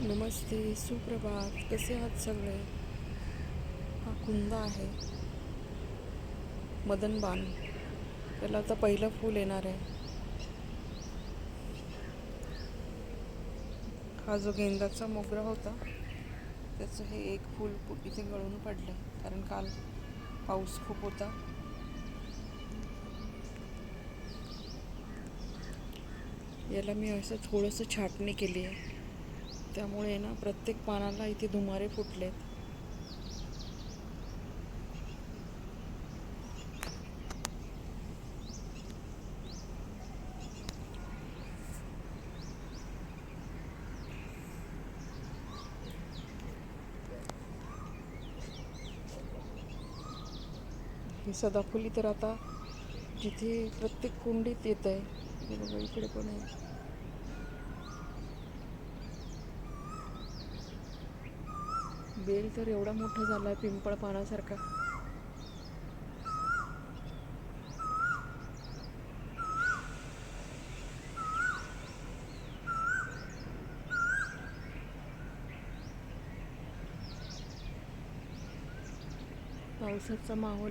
नमस्ते सुप्रभात. कसे आहात सगळे? हा कुंद आहे. मदन बाण त्याला आता पहिलं फूल येणार आहे. हा जो गेंदाचा मोगरा होता त्याचं हे एक फूल इथे गळून पडलं. कारण काल पाऊस खूप होता. याला मी असं थोडंसं छाटणी केली आहे. त्यामुळे ना प्रत्येक पानाला इथे धुमारे फुटलेत. ही सदाफुली तर आता जिथे प्रत्येक कुंडीत येत आहे बघा इकडे पण आहे. बेल तर एवढा मोठा झाला आहे पिंपळ पानासारखा. पावसाचा माहोल